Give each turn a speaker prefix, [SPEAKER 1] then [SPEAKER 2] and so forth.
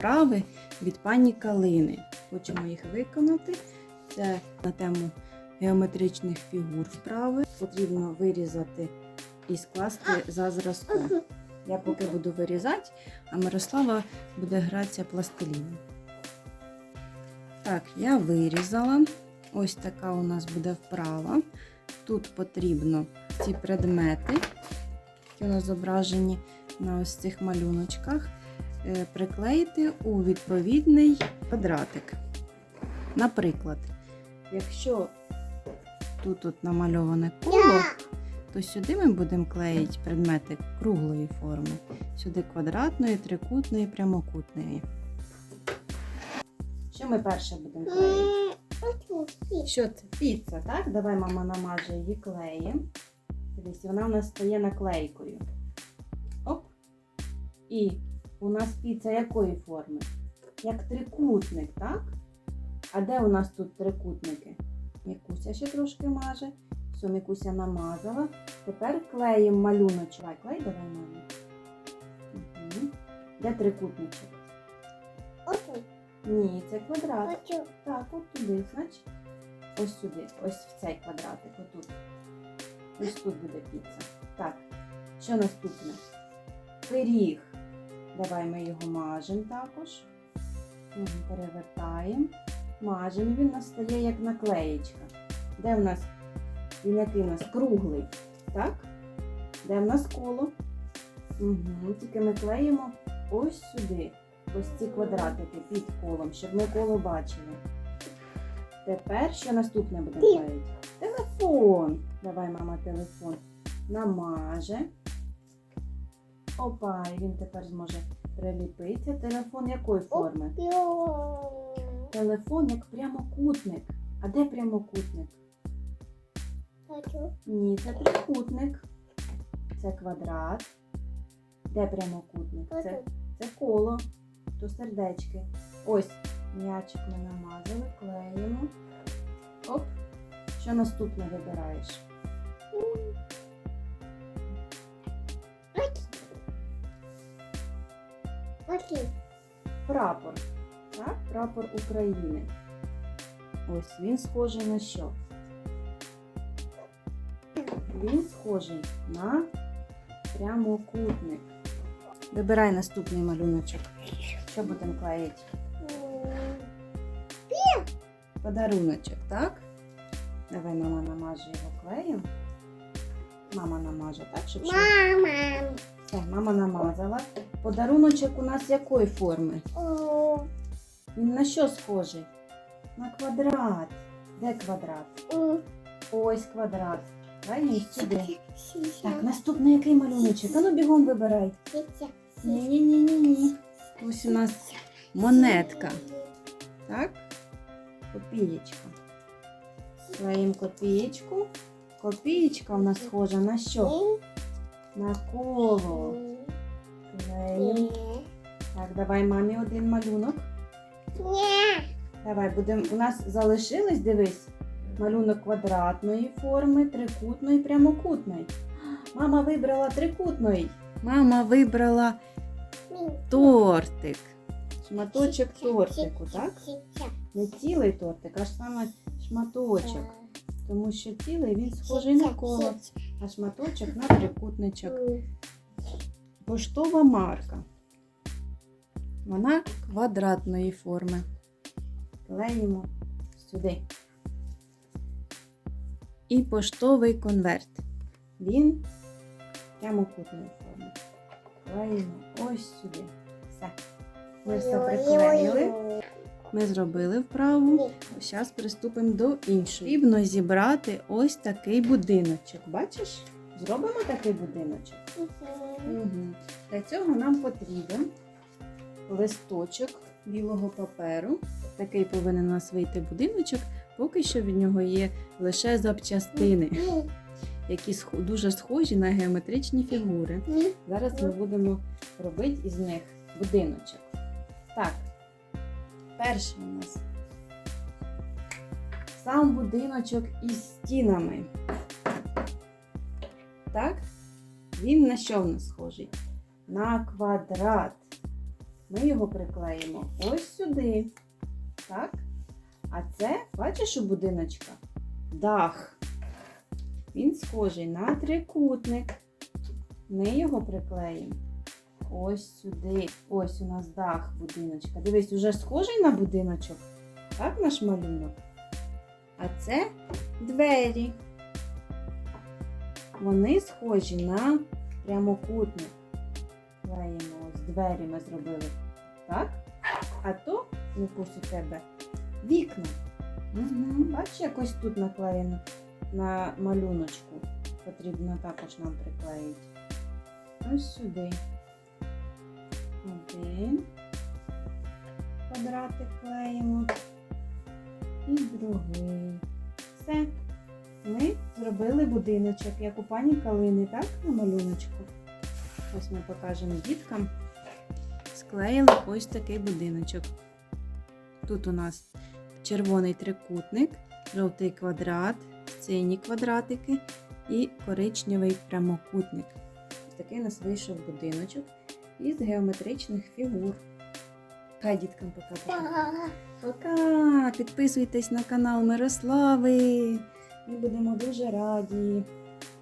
[SPEAKER 1] вправи від пані Калини. Хочемо їх виконати. Це на тему геометричних фігур вправи. Потрібно вирізати і скласти за зразком. Я поки буду вирізати, а Мирослава буде гратися пластиліном. Так, я вирізала. Ось така у нас буде вправа. Тут потрібно ці предмети, які у нас зображені на ось цих малюночках, приклеїти у відповідний квадратик. Наприклад, якщо тут от намальоване коло, то сюди ми будемо клеїти предмети круглої форми, сюди квадратної, трикутної, прямокутної. Що ми перше будемо клеїти? Що це? Піца, так? Давай мама намаже її клеєм. Дивись, вона у нас стає наклейкою. Оп. І у нас піца якої форми? Як трикутник, так? А де у нас тут трикутники? Мікуся ще трошки маже. Все, Мікуся намазала. Тепер клеїмо малюночок. Давай, клей, давай, мамі. Угу. Де трикутничок? Ні, це квадрат. Так, от туди, значить. Ось сюди, ось в цей квадратик, отут. Ось тут буде піца. Так, що наступне? Пиріг. Давай ми його мажемо також. Перевертаємо. Мажемо, він у нас стає як наклеєчка. Де в нас? Він який у нас круглий. Так? Де в нас коло? Угу. Тільки ми клеїмо ось сюди ось ці квадратики під колом, щоб ми коло бачили. Тепер що наступне буде
[SPEAKER 2] Ти.
[SPEAKER 1] клеїти? Телефон. Давай, мама, телефон намаже. Опа, і він тепер зможе приліпитися. Телефон якої форми? Телефон як прямокутник. А де прямокутник? Ні, це трикутник. Це квадрат. Де прямокутник? Це Це коло, то сердечки. Ось м'ячик ми намазали, клеїмо. Оп. Що наступне вибираєш? Прапор. Так, прапор України. Ось він схожий на що? Він схожий на прямокутник. Вибирай наступний малюночок. Що будемо клеїти? Подаруночок, так? Давай мама намаже його клеєм. Мама намаже, так? Щоб
[SPEAKER 2] Мама.
[SPEAKER 1] Все, мама намазала. Подаруночок у нас якої форми? Він на що схожий? На квадрат. Де квадрат? Ось квадрат. Її сюди. Так, наступний який малюночок? А ну бігом вибирай. Ні-ні-ні-ні. Ось у нас монетка. Так? Копієчка. Клеїмо копієчку. Копієчка у нас схожа на що? На коло. Клеїмо. Так, давай мамі один малюнок. Давай, будем... у нас залишилось, дивись, малюнок квадратної форми, трикутної, прямокутної. Мама вибрала трикутної. Мама вибрала тортик. Шматочок тортику, так? Не цілий тортик, а ж саме шматочок. Тому що цілий він схожий на коло, а шматочок на трикутничок. Поштова марка. Вона квадратної форми. Клеїмо сюди. І поштовий конверт. Він прямокутної форми. Клеїмо ось сюди. Все. Ми все приклеїли. Ми зробили вправу. Зараз приступимо до іншої. Потрібно зібрати ось такий будиночок. Бачиш? Зробимо такий будиночок. Угу. Для цього нам потрібен листочок білого паперу. Такий повинен у нас вийти будиночок. Поки що від нього є лише запчастини, які дуже схожі на геометричні фігури. Зараз ми будемо робити із них будиночок. Так, перший у нас сам будиночок із стінами. Так? Він на що в нас схожий? На квадрат. ми його приклеїмо ось сюди. Так? А це, бачиш у будиночка? Дах. Він схожий на трикутник. Ми його приклеїмо ось сюди. Ось у нас дах будиночка. Дивись, уже схожий на будиночок. Так, наш малюнок. А це двері. Вони схожі на прямокутник. Клеїмо ось двері ми зробили. Так? А то, Лукусь, у тебе вікна. Угу. Бачиш, якось тут наклеєно на малюночку. Потрібно також нам приклеїти. Ось сюди. Один квадратик клеїмо. І другий. Все. Ми зробили будиночок, як у пані Калини, так, на малюночку. Ось ми покажемо діткам. Склеїли ось такий будиночок. Тут у нас червоний трикутник, жовтий квадрат, сині квадратики і коричневий прямокутник. Ось такий у нас вийшов будиночок із геометричних фігур. Хай діткам пока-пока. Пока! Підписуйтесь на канал Мирослави. Ми будемо дуже раді.